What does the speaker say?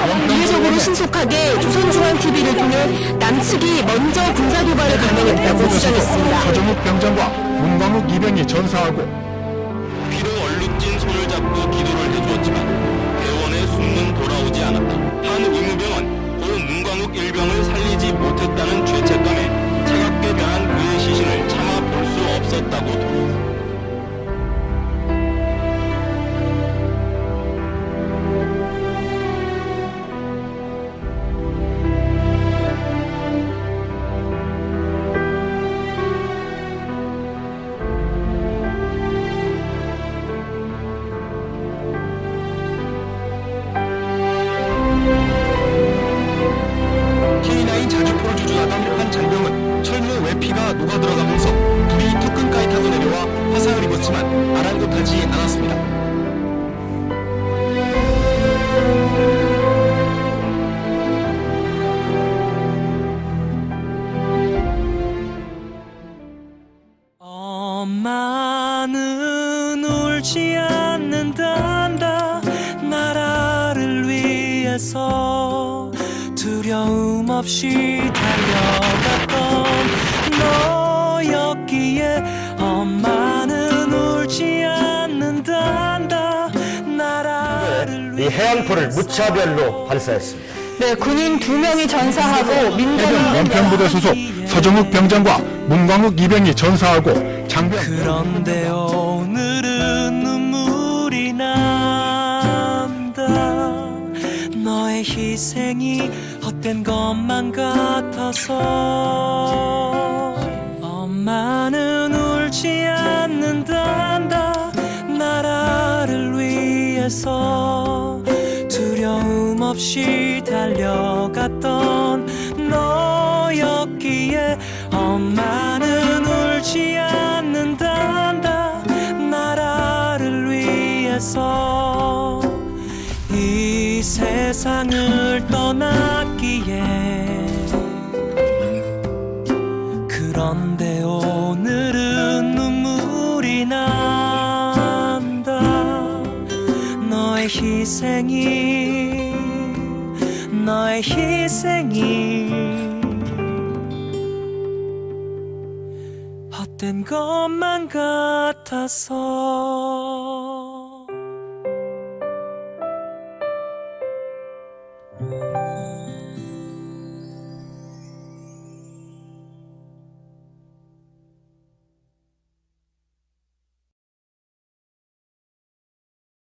2시 34분 이례적으로 신속하게 조선중앙TV를 통해 남측이 먼저 군사 도발을 감행했다고 주장했습니다. 서정욱 병장과 문광욱 이병이 전사하고 피로 얼룩진 손을 잡고 기도를 해주었지만 대원의 숨은 돌아오지 않았다. 한 의무병은 고 문광욱 일병을 살리지 못했다는 죄책감에 차갑게 변한 그의 시신을 차마 볼수 없었다고 도 피가 녹아 들어가면서 불이 턱끈까지 타고 내려와 화상을 입었지만 아랑곳하지 않았습니다. 엄마는 울지 않는단다 나라를 위해서 두려움 없이 달려갔던 해안포를 무차별로 발사했습니다. 네, 군인 두 명이 전사하고 민간인 해병 연평부대 소속 서정욱 병장과 문광욱 이병이 전사하고 장병 그런데 오늘은 눈물이 난다 너의 희생이 헛된 것만 같아서 엄마는 울지 않는단다 나라를 위해서 없이 달려갔던 너였기에 엄마는 울지 않는단다. 나라를 위해서 이 세상을 떠났기에. 그런데 오늘은 눈물이 난다. 너의 희생이 너의 희생이 헛된 것만 같아서